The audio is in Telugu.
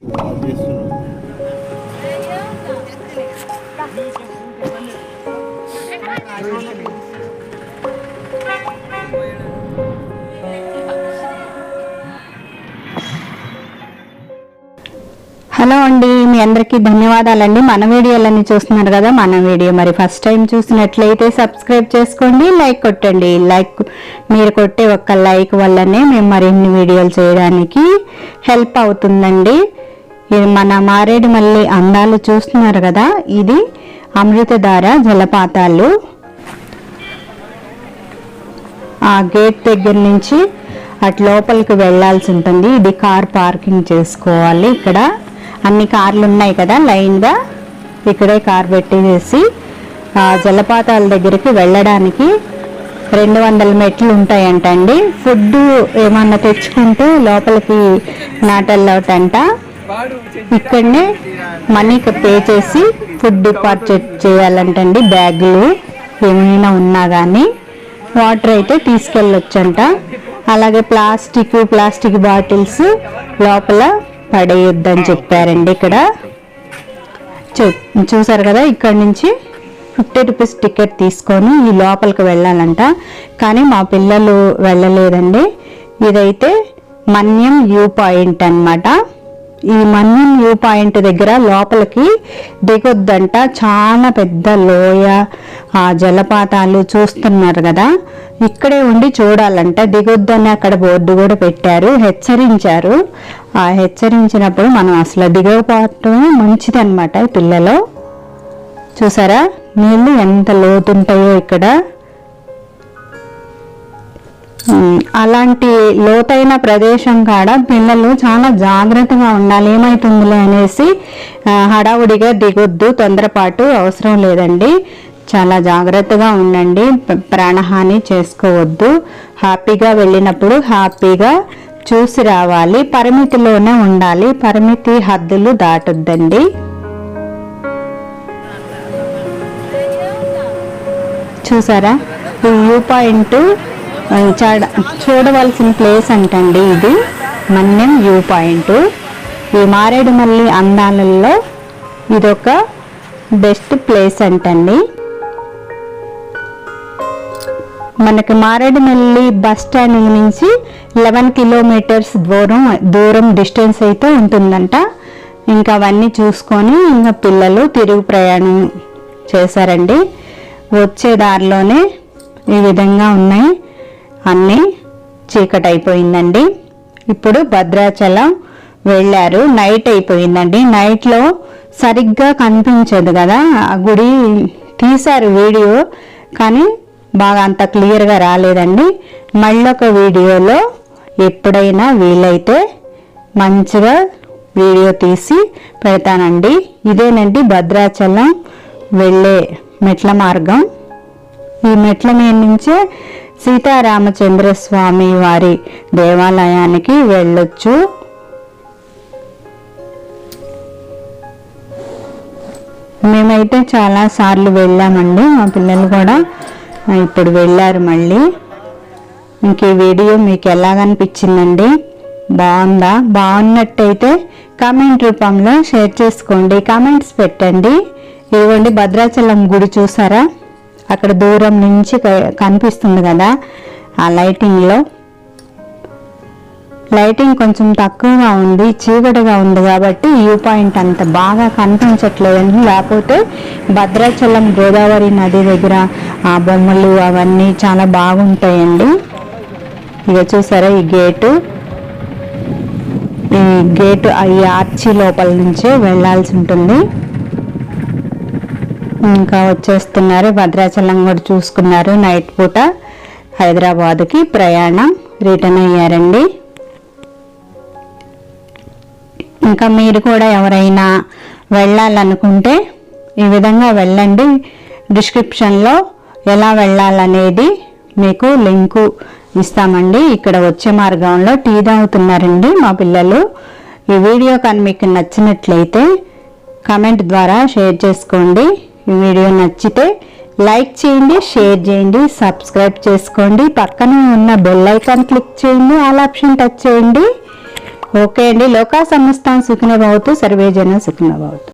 హలో అండి మీ అందరికీ ధన్యవాదాలండి. మన వీడియోలన్నీ చూస్తున్నారు కదా మన వీడియో. మరి ఫస్ట్ టైం చూసినట్లయితే సబ్స్క్రైబ్ చేసుకోండి లైక్ కొట్టండి. లైక్ మీరు కొట్టే ఒక్క లైక్ వల్లనే మేము మరిన్ని వీడియోలు చేయడానికి హెల్ప్ అవుతుందండి. ఇది మన మారేడుమల్లి అందాలు చూస్తున్నారు కదా? ఇది అమృతధార జలపాతాలు. ఆ గేట్ దగ్గర నుంచి అటు లోపలికి వెళ్ళాల్సి ఉంటుంది. ఇది కార్ పార్కింగ్ చేసుకోవాలి ఇక్కడ. అన్ని కార్లు ఉన్నాయి కదా లైన్గా? ఇక్కడే కార్ పెట్టేసి ఆ జలపాతాల దగ్గరికి వెళ్ళడానికి రెండు వందల మెట్లు ఉంటాయంటండి. ఫుడ్ ఏమన్నా తెచ్చుకుంటే లోపలికి నాటల్లోటంట ఇక్కడనే మనీ పే చేసి ఫుడ్ డిపార్చర్ చేయాలంటండి బ్యాగులు. ఏమైనా ఉన్నా కానీ వాటర్ అయితే తీసుకెళ్ళొచ్చంట. అలాగే ప్లాస్టిక్ ప్లాస్టిక్ బాటిల్స్ లోపల పడేయొద్దని చెప్పారండి ఇక్కడ. చూ- చూసారు కదా ఇక్కడ నుంచి ఫిఫ్టీ రూపీస్ టికెట్ తీసుకొని ఈ లోపలికి వెళ్ళాలంట. కానీ మా పిల్లలు వెళ్ళలేదండి. ఇదైతే మన్యం వ్యూ పాయింట్ అన్నమాట. ఈ మన్యం వ్యూ పాయింట్ దగ్గర లోపలికి దిగొద్దంట. చాలా పెద్ద లోయ ఆ జలపాతాలు చూస్తున్నారు కదా. ఇక్కడే ఉండి చూడాలంట. దిగొద్దని అక్కడ బోర్డు కూడా పెట్టారు హెచ్చరించారు. ఆ హెచ్చరించినప్పుడు మనం అసలు దిగకపోవటం మంచిదన్నమాట పిల్లలు. చూసారా? నీళ్ళు ఎంత లోతుంటాయో ఇక్కడ. అలాంటి లోతైన ప్రదేశం కాడ పిల్లలు చాలా జాగ్రత్తగా ఉండాలి. ఏమైతుందిలే అనేసి హడావుడిగా దిగొద్దు తొందరపాటు అవసరం లేదండి. చాలా జాగ్రత్తగా ఉండండి ప్రాణహాని చేసుకోవద్దు. హ్యాపీగా వెళ్ళినప్పుడు హ్యాపీగా చూసి రావాలి పరిమితిలోనే ఉండాలి. పరిమితి హద్దులు దాటొద్దండి. చూసారా? ఈ వ్యూ పాయింట్ చాడ చూడవలసిన ప్లేస్ అంటండి ఇది. Manyam view point. ఈ మారేడుమల్లి అందాలలో ఇదొక బెస్ట్ ప్లేస్ అంటండి. మనకి మారేడుమల్లి బస్ స్టాండ్ నుంచి లెవెన్ కిలోమీటర్స్ దూరం దూరం డిస్టెన్స్ అయితే ఉంటుందంట. ఇంకా అవన్నీ చూసుకొని ఇంకా పిల్లలు తిరుగు ప్రయాణం చేశారండి. వచ్చే దారిలోనే ఈ విధంగా ఉన్నాయి. అన్నీ చీకటైపోయిందండి. ఇప్పుడు భద్రాచలం వెళ్ళారు. నైట్ అయిపోయిందండి. నైట్లో సరిగ్గా కనిపించదు కదా. ఆ గుడి తీశారు వీడియో కానీ బాగా అంత క్లియర్గా రాలేదండి. మళ్ళొక వీడియోలో ఎప్పుడైనా వీలైతే మంచిగా వీడియో తీసి పెడతానండి. ఇదేనండి భద్రాచలం వెళ్ళే మెట్ల మార్గం. ఈ మెట్ల మీద నుంచే సీతారామచంద్ర స్వామి వారి దేవాలయానికి వెళ్ళొచ్చు. మేమైతే చాలా సార్లు వెళ్ళామండి. మా పిల్లలు కూడా ఇప్పుడు వెళ్ళారు మళ్ళీ. ఇంక ఈ వీడియో మీకు ఎలాగనిపించిందండి బాగుందా? బాగున్నట్టయితే కామెంట్ రూపంలో షేర్ చేసుకోండి. కామెంట్స్ పెట్టండి. ఇవ్వండి భద్రాచలం గుడి చూసారా? అక్కడ దూరం నుంచి క- కనిపిస్తుంది కదా ఆ లైటింగ్లో. లైటింగ్ కొంచెం తక్కువగా ఉంది చీకటిగా ఉంది కాబట్టి వ్యూ పాయింట్ అంత బాగా కనిపించట్లేదండి. లేకపోతే భద్రాచలం గోదావరి నది దగ్గర ఆ బొమ్మలు అవన్నీ చాలా బాగుంటాయండి. ఇక చూసారా ఈ గేటు? ఈ గేటు ఈ ఆర్చి లోపల నుంచే వెళ్ళాల్సి ఉంటుంది. ఇంకా వచ్చేస్తున్నారు. భద్రాచలం కూడా చూసుకున్నారు. నైట్ పూట హైదరాబాద్కి ప్రయాణం రిటర్న్ అయ్యారండి. ఇంకా మీరు కూడా ఎవరైనా వెళ్ళాలనుకుంటే ఈ విధంగా వెళ్ళండి. డిస్క్రిప్షన్లో ఎలా వెళ్ళాలనేది మీకు లింకు ఇస్తామండి. ఇక్కడ వచ్చే మార్గంలో టీ తాగుతున్నారండి మా పిల్లలు. ఈ వీడియో కానీ మీకు నచ్చినట్లయితే కమెంట్ ద్వారా షేర్ చేసుకోండి. ఈ వీడియో నచ్చితే లైక్ చేయండి షేర్ చేయండి సబ్స్క్రైబ్ చేసుకోండి. పక్కనే ఉన్న బెల్ ఐకాన్ క్లిక్ చేయండి ఆల్ ఆప్షన్ టచ్ చేయండి. ఓకే అండి. లోకా సంస్థాన్ సుఖిన భవతు. సర్వే సుఖిన భవతు.